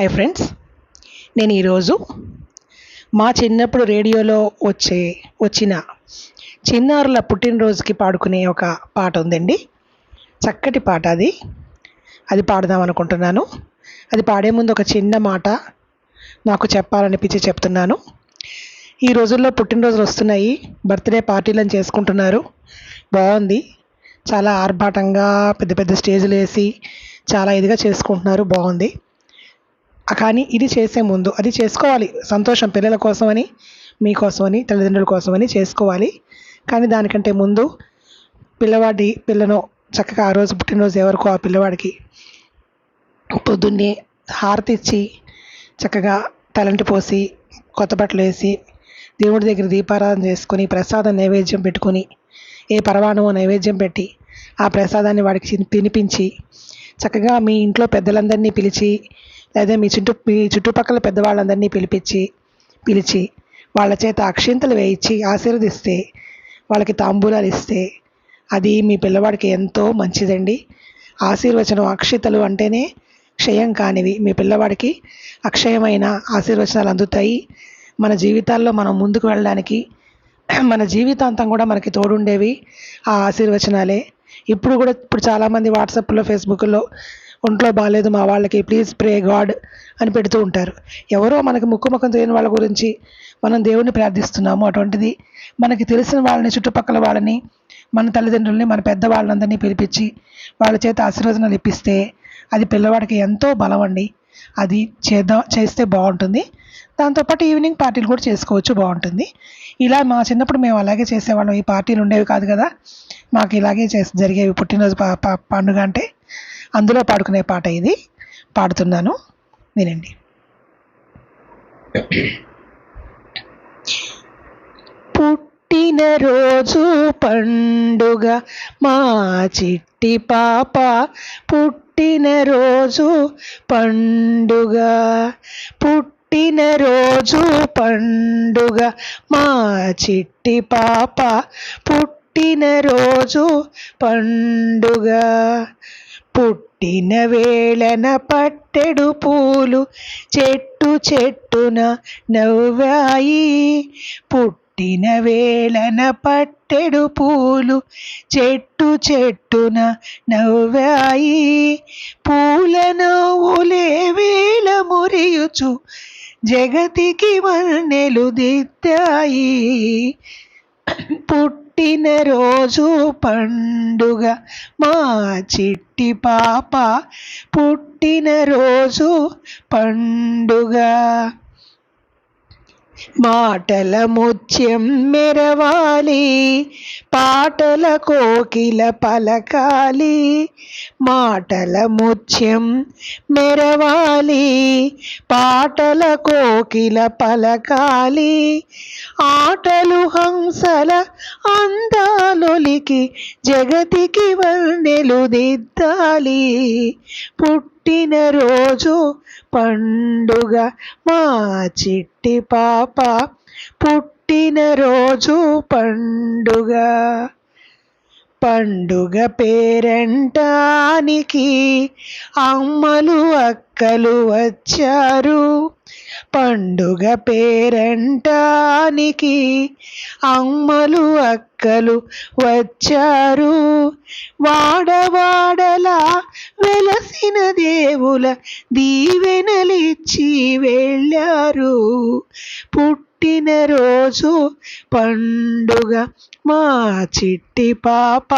Hi friends నేను ఈరోజు మా చిన్నప్పుడు రేడియోలో వచ్చే వచ్చిన చిన్నారుల పుట్టినరోజుకి పాడుకునే ఒక పాట ఉందండి. చక్కటి పాట అది. అది పాడదాం అనుకుంటున్నాను. అది పాడే ముందు ఒక చిన్న మాట నాకు చెప్పాలనిపించి చెప్తున్నాను. ఈ రోజుల్లో పుట్టినరోజులు వస్తున్నాయి. బర్త్డే పార్టీలను చేసుకుంటున్నారు. బాగుంది. చాలా ఆర్భాటంగా పెద్ద పెద్ద స్టేజ్లు వేసి చాలా ఇదిగా చేసుకుంటున్నారు. బాగుంది. కానీ ఇది చేసే ముందు అది చేసుకోవాలి. సంతోషం పిల్లల కోసమని మీకోసమని తల్లిదండ్రుల కోసమని చేసుకోవాలి. కానీ దానికంటే ముందు పిల్లవాడి పిల్లను చక్కగా ఆ రోజు పుట్టినరోజు ఎవరికో ఆ పిల్లవాడికి పొద్దున్నే హారతి ఇచ్చి చక్కగా తలంటి పోసి కొత్త బట్టలు వేసి దేవుడి దగ్గర దీపారాధన చేసుకొని ప్రసాదం నైవేద్యం పెట్టుకొని ఏ పరమాణమో నైవేద్యం పెట్టి ఆ ప్రసాదాన్ని వాడికి తినిపించి చక్కగా మీ ఇంట్లో పెద్దలందరినీ పిలిచి లేదా మీ చుట్టూ మీ చుట్టుపక్కల పెద్దవాళ్ళందరినీ పిలిపించి పిలిచి వాళ్ళ చేత అక్షింతలు వేయించి ఆశీర్వదిస్తే వాళ్ళకి తాంబూలాలు ఇస్తే అది మీ పిల్లవాడికి ఎంతో మంచిదండి. ఆశీర్వచనం అక్షితలు అంటేనే క్షయం కానివి. మీ పిల్లవాడికి అక్షయమైన ఆశీర్వచనాలు అందుతాయి. మన జీవితాల్లో మనం ముందుకు వెళ్ళడానికి మన జీవితాంతం కూడా మనకి తోడుండేవి ఆ ఆశీర్వచనాలే. ఇప్పుడు కూడా ఇప్పుడు చాలామంది వాట్సాప్లో ఫేస్బుక్లో ఒంట్లో బాగాలేదు మా వాళ్ళకి ప్లీజ్ ప్రే గాడ్ అని పెడుతూ ఉంటారు. ఎవరో మనకి ముక్కు ముఖం తెలియని వాళ్ళ గురించి మనం దేవుణ్ణి ప్రార్థిస్తున్నాము అటువంటిది. మనకి తెలిసిన వాళ్ళని చుట్టుపక్కల వాళ్ళని మన తల్లిదండ్రుల్ని మన పెద్దవాళ్ళందరినీ పిలిపించి వాళ్ళ చేత ఆశీర్వచనాలు ఇప్పిస్తే అది పిల్లవాడికి ఎంతో బలం అండి. అది చేద్దాం చేస్తే బాగుంటుంది. దాంతోపాటు ఈవినింగ్ పార్టీలు కూడా చేసుకోవచ్చు బాగుంటుంది. ఇలా మా చిన్నప్పుడు మేము అలాగే చేసేవాళ్ళం. ఈ పార్టీలు ఉండేవి కాదు కదా. మాకు ఇలాగే చేసి జరిగేవి పుట్టినరోజు పండుగ అంటే. అందులో పాడుకునే పాట ఇది. పాడుతున్నాను. వినండి. పుట్టినరోజు పండుగ మా చిట్టి పాప. పుట్టిన రోజు పండుగ. పుట్టిన రోజు పండుగ మా చిట్టి పాప. పుట్టిన రోజు పండుగ. పుట్టిన వేళన పట్టెడు పూలు చెట్టు చెట్టున నవ్వాయి. పుట్టిన వేళన పట్టెడు పూలు చెట్టు చెట్టున నవ్వాయి. పూల నవ్వులే వేళ మురియుచు జగతికి వన్నెలు దిద్దాయి. పుట్టి పుట్టిన రోజు పండుగ మా చిట్టి పాప పుట్టిన రోజు పండుగ. మాటల ముత్యం మెరవాలి పాటల కోకిల పలకాలి. మాటల ముత్యం మెరవాలి పాటల కోకిల పలకాలి. ఆటలు హంసల అందాలొలికి జగతికి వర్ణెలు దిద్దాలి. పుట్టినరోజు పండుగ మా చిట్టి పాప పుట్టినరోజు పండుగ. పండుగ పేరంటానికి అమ్మలు అక్కలు వచ్చారు. పండుగ పేరంటానికి అమ్మలు అక్కలు వచ్చారు. వాడవాడలా వెలసిన దేవుల దీవెనలిచ్చి వెళ్ళారు. పుట్టినరోజు పండుగ మా చిట్టి పాప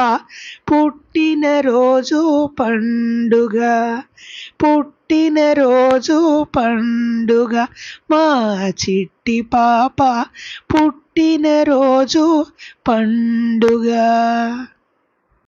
పుట్టినరోజు పండుగ. పుట్టినరోజు పండుగ మా చిట్టి పాప పుట్టినరోజు పండుగ.